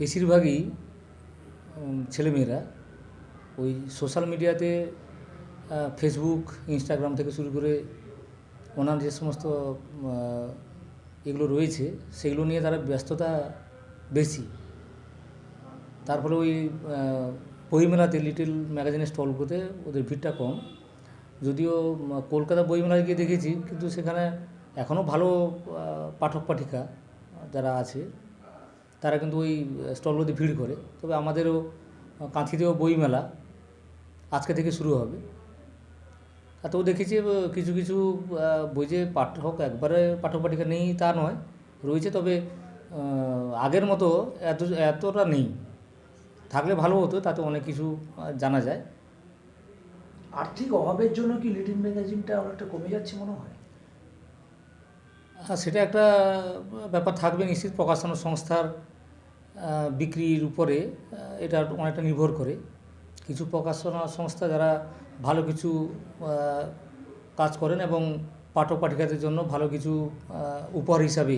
বেশিরভাগই ছেলেমেয়েরা ওই সোশ্যাল মিডিয়াতে ফেসবুক ইনস্টাগ্রাম থেকে শুরু করে ওনার যে সমস্ত এগুলো রয়েছে, সেগুলো নিয়ে তারা ব্যস্ততা বেশি। তারপরে ওই বইমেলাতে লিটল ম্যাগাজিনের স্টলগুলোতে ওদের ভিড়টা কম। যদিও কলকাতা বইমেলায় গিয়ে দেখেছি, কিন্তু সেখানে এখনও ভালো পাঠক পাঠিকা যারা আছে তারা কিন্তু ওই স্টলগুলোতে ভিড় করে। তবে আমাদেরও কাঁথিতেও বইমেলা আজকে থেকে শুরু হবে। আর তাতেও দেখেছি কিছু কিছু বই যে পাঠক একবারে পাঠক পাঠিকা নেই তা নয় রয়েছে তবে আগের মতো এত এতটা নেই। থাকলে ভালো হতো তাতে অনেক কিছু জানা যায়। আর্থিক অভাবের জন্য কি লিটিল ম্যাগাজিনটা অনেকটা কমে যাচ্ছে মনে হয়? হ্যাঁ সেটা একটা ব্যাপার থাকবে নিশ্চিত প্রকাশনা সংস্থার বিক্রির উপরে এটা অনেকটা নির্ভর করে। কিছু প্রকাশনা সংস্থা যারা ভালো কিছু কাজ করেন এবং পাঠক পাঠিকাদের জন্য ভালো কিছু উপহার হিসাবে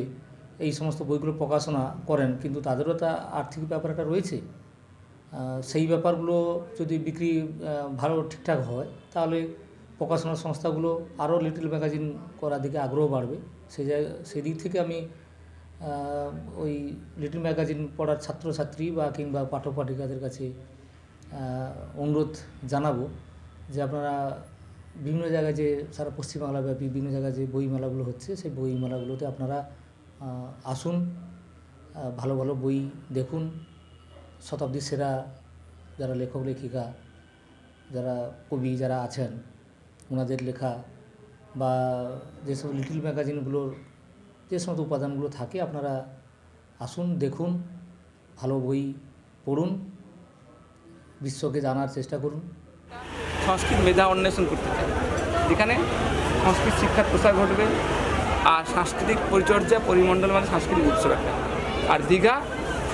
এই সমস্ত বইগুলো প্রকাশনা করেন, কিন্তু তাদেরও তা আর্থিক ব্যাপার একটা রয়েছে সেই ব্যাপারগুলো যদি বিক্রি ভালো ঠিকঠাক হয়, তাহলে প্রকাশনা সংস্থাগুলো আরও লিটল ম্যাগাজিন করার দিকে আগ্রহ বাড়বে। সেই জায়গা সেই দিক থেকে আমি ওই লিটল ম্যাগাজিন পড়ার ছাত্রছাত্রী বা কিংবা পাঠক পাঠিকাদের কাছে অনুরোধ জানাব যে আপনারা বিভিন্ন জায়গায় যে সারা পশ্চিমবাংলাব্যাপী বিভিন্ন জায়গায় যে বইমেলাগুলো হচ্ছে, সেই বইমেলাগুলোতে আপনারা আসুন ভালো ভালো বই দেখুন। শতাব্দীর সেরা যারা লেখক, লেখিকা, যারা কবি যারা আছেন, ওনাদের লেখা বা যেসব লিটল ম্যাগাজিনগুলোর যে সমস্ত উপাদানগুলো থাকে, আপনারা আসুন, দেখুন, ভালো বই পড়ুন, বিশ্বকে জানার চেষ্টা করুন। সংস্কৃত মেধা অন্বেষণ করতে চাই। যেখানে সংস্কৃত শিক্ষার প্রসার ঘটবে আর সাংস্কৃতিক পরিচর্যা, পরিমণ্ডল মানে সাংস্কৃতিক উৎসব একটা। আর দীঘা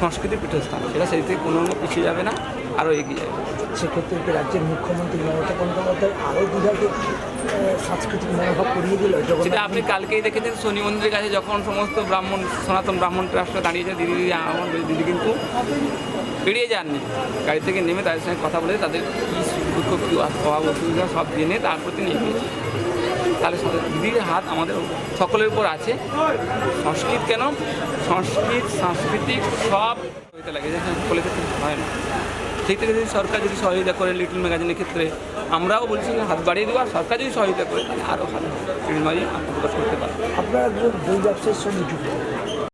সংস্কৃতির পীঠস্থান। সেটা সেই থেকে কোনো পিছিয়ে যাবে না। আরও এগিয়ে যাবে। সেক্ষেত্রে কি রাজ্যের মুখ্যমন্ত্রী মমতা বন্দ্যোপাধ্যায় আরও দীঘাকে সাংস্কৃতিক মনোভাব করিয়ে দিল? সেটা আপনি কালকেই দেখেছেন শনি মন্দিরের কাছে যখন সমস্ত ব্রাহ্মণ সনাতন ব্রাহ্মণ রাষ্ট্র দাঁড়িয়েছে দিদি দিদি আমার দিদি কিন্তু বেরিয়ে যাননি। গাড়ি থেকে নেমে তাদের সঙ্গে কথা বলে তাদের কী সুখ দুঃখ কী অভাব অসুবিধা সব জেনে তারপর তিনি এগিয়ে গিয়েছে। তাহলে দিদির হাত আমাদের সকলের উপর আছে। সংস্কৃত কেন? সংস্কৃত সাংস্কৃতিক সব হইতে লাগে। যে সকলের ক্ষেত্রে হয় না। সেই থেকে যদি সরকার যদি সহযোগিতা করে লিটল ম্যাগাজিনের ক্ষেত্রে, আমরাও বলছি হাত বাড়িয়ে দেওয়া সরকার যদি সহযোগিতা করে, তাহলে আরও ভালো। লিটল ম্যাগাজিন আত্মপ্রকাশ করতে পারে। আপনারা একজন বই ব্যবসায়ীর সঙ্গে যুক্ত।